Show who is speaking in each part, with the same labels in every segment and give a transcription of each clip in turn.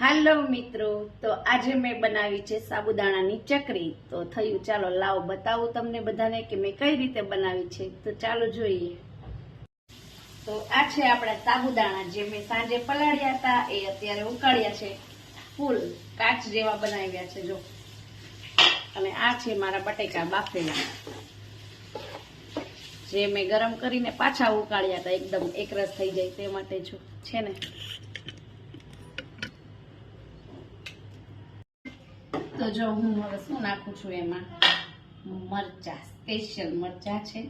Speaker 1: હાલો મિત્રો, તો આજે મેં બનાવી છે સાબુદાણાની ચકરી. તો થયું, ચાલો લાવો, બતાવું તમને બધાને કે મેં કઈ રીતે બનાવી છે. તો ચાલો જોઈએ. તો આ છે આપણા સાબુદાણા, જે મેં સાંજે પલાળ્યા હતા, એ અત્યારે ઉકાળ્યા છે. ફૂલ કાચ જેવા બનાવ્યા છે, જો. અને આ છે મારા બટેકા બાફેલા. જે મેં ગરમ કરીને પાછા ઉકાળ્યા હતા, એકદમ એકરસ થઈ જાય તે માટે જો. છે ને? તો જો હું હવે શું નાખું છું એમાં? મરચા, સ્પેશિયલ મરચા છે,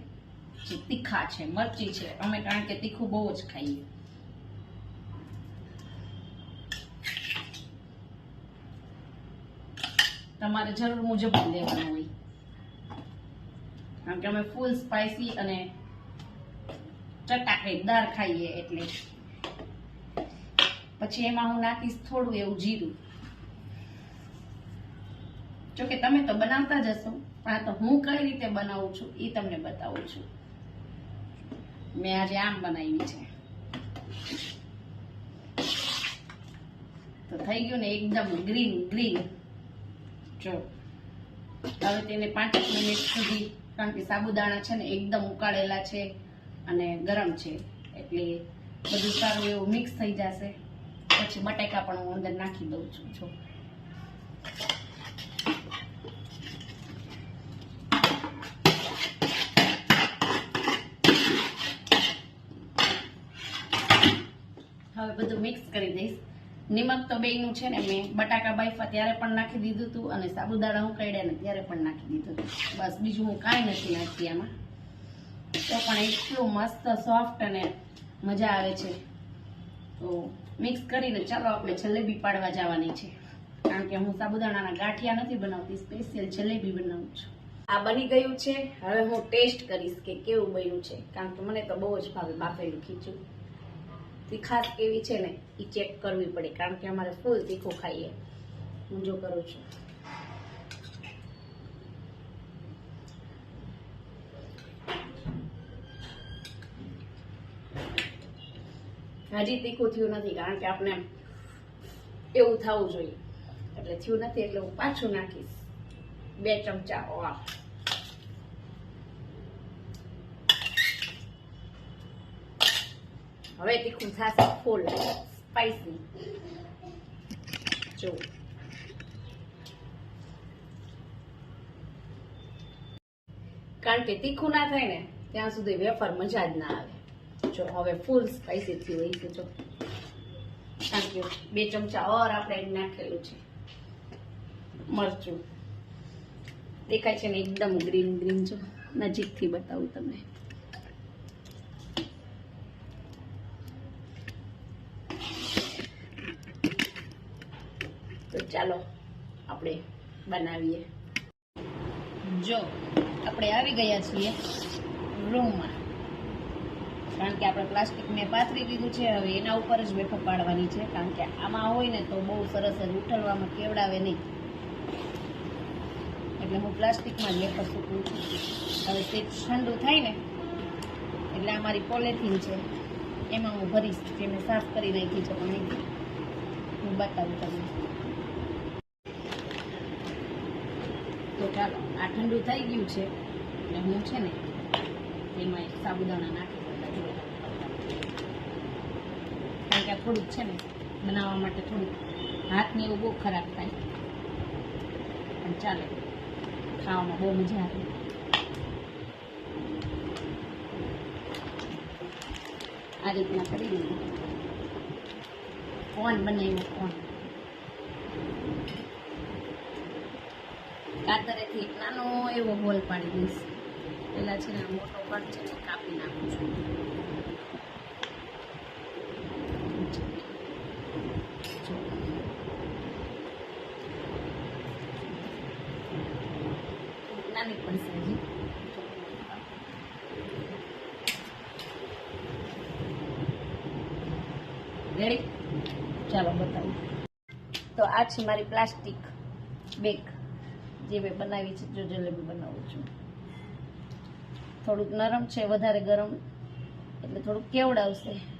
Speaker 1: જે તીખા છે, મરચી છે. અમે કારણ કે તીખું બહુ જ ખાઈએ. તમારે જરૂર મુજબ લેવાનું હોય. કારણ કે અમે ફૂલ સ્પાઇસી અને ચટાકેદાર ખાઈએ એટલે. પછી એમાં હું નાખીશ થોડું એવું જીરું. જોકે તમે તો બનાવતા જ હશો, પણ આ તો હું કઈ રીતે બનાવું છું એ તમને બતાવું છું. મેં આજે આમ બનાવી છે. તો થઈ ગયું ને એકદમ ગ્રીન ગ્રીન. જો, હવે તેને પાંચ મિનિટ સુધી, કારણ કે સાબુદાણા છે ને એકદમ ઉકાળેલા છે અને ગરમ છે, એટલે બધું સારું એવું મિક્સ થઈ જશે. પછી બટેકા પણ હું અંદર નાખી દઉં છું, જો. હવે બધું મિક્સ કરી દઈશ. નિમક તો બેયનું છે ને મેં બટાકા બાફા ત્યારે પણ નાખી દીધું હતું અને સાબુદાણા હું કાઢ્યા ને ત્યારે પણ નાખી દીધું હતું બસ બીજું હું કાંઈ નથી નાખતી આમાં. તો પણ એટલું મસ્ત સોફ્ટ અને મજા આવે છે. તો મિક્સ કરીને ચાલો આપણે જલેબી પાડવા જવાની છે. કારણ કે હું સાબુદાણાના ગાંઠિયા નથી બનાવતી સ્પેશિયલ જલેબી બનાવું છું. આ બની ગયું છે. હવે હું ટેસ્ટ કરીશ કે કેવું બન્યું છે. કારણ કે મને તો બહુ જ ભાવે બાફેલું ખીચું. તીખાશ કેવી છે ને એ ચેક કરવી પડે. કારણ કે અમારે ફૂલ તીખું ખાઈએ. હું જો કરું છું. હજી તીખું થયું નથી, કારણ કે આપણે એવું થવું જોઈએ. એટલે થયું નથી એટલે હું પાછું નાખીશ. બે ચમચા ઓવા હવે તીખું થશે ફૂલ સ્પાઈસી જો. કારણ કે તીખું ના થાય ને, ત્યાં સુધી વેફર મજા જ ના આવે. જો, હવે ફૂલ સ્પાઈસી થયું હોય છે જો. કારણ કે બે ચમચા ઓર આપણે નાખેલું છે. મરચું. દેખાય છે ને એકદમ ગ્રીન ગ્રીન જો. નજીકથી બતાવું તમને. તો ચાલો, આપણે બનાવીએ. જો, આપણે આવી ગયા છીએ રૂમમાં કારણ કે આપણે પ્લાસ્ટિક મેં પાથરી દીધું છે, હવે એના ઉપર જ વેફર પાડવાની છે. કારણ કે આમાં હોય ને તો બહુ સરસ ઉઠલવામાં કેવડાવે નહીં. એટલે હું પ્લાસ્ટિકમાં જ વેફર સૂકવું છું હવે તે ઠંડુ થાય ને, એટલે આ મારી પોલેથીન છે. એમાં હું ભરીશ, જે મેં સાફ કરી નાખી છે પણ હું બતાવું તમને. તો ચાલો, આ ઠંડુ થઈ ગયું છે. એટલે હું છે ને એક સાબુદાણા નાખી કારણ કે થોડુંક છે ને, બનાવવા માટે થોડુંક હાથને એવું બહુ ખરાબ થાય. પણ ચાલે. ખાવામાં બહુ મજા આવે. આ રીતના કરી દીધું કોણ બનાવ્યું કોણ કાતરેથી એક નાનો એવો હોલ પાડી દઈશ. પેલા છે ને મોટો કટ છે કાપી નાખું છું. નાની પડશે હજી. રેડી ચાલો બતાવું. તો આ છે મારી પ્લાસ્ટિક બેગ જે મેં બનાવી છે, જો જલેબી બનાવું છું. થોડુંક નરમ છે, વધારે ગરમ. એટલે થોડુંક કેવડાવશે?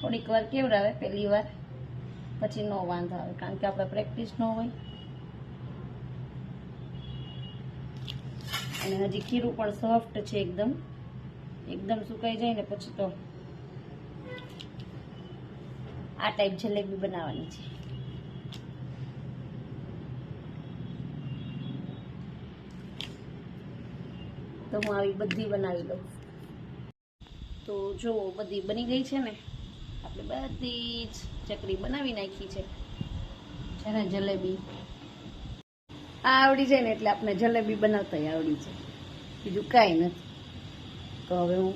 Speaker 1: થોડીક વાર કેવડાવે પહેલી વાર. પછી નો વાંધો આવે, કારણ કે આપણે પ્રેક્ટિસ ન હોય. અને હજી ખીરું પણ સોફ્ટ છે એકદમ. એકદમ સુકાઈ જાય ને પછી તો આ ટાઈપ જલેબી બનાવવાની છે. તો હું આવી બધી બનાવી લઉં. તો જો બધી બની ગઈ છે ને? આપણે બધી જ ચકરી બનાવી નાખી છે. જરા જલેબી આ આવડી જાય ને એટલે આપણે જલેબી બનાવતા આવડી છે બીજું કાંઈ નથી. તો હવે હું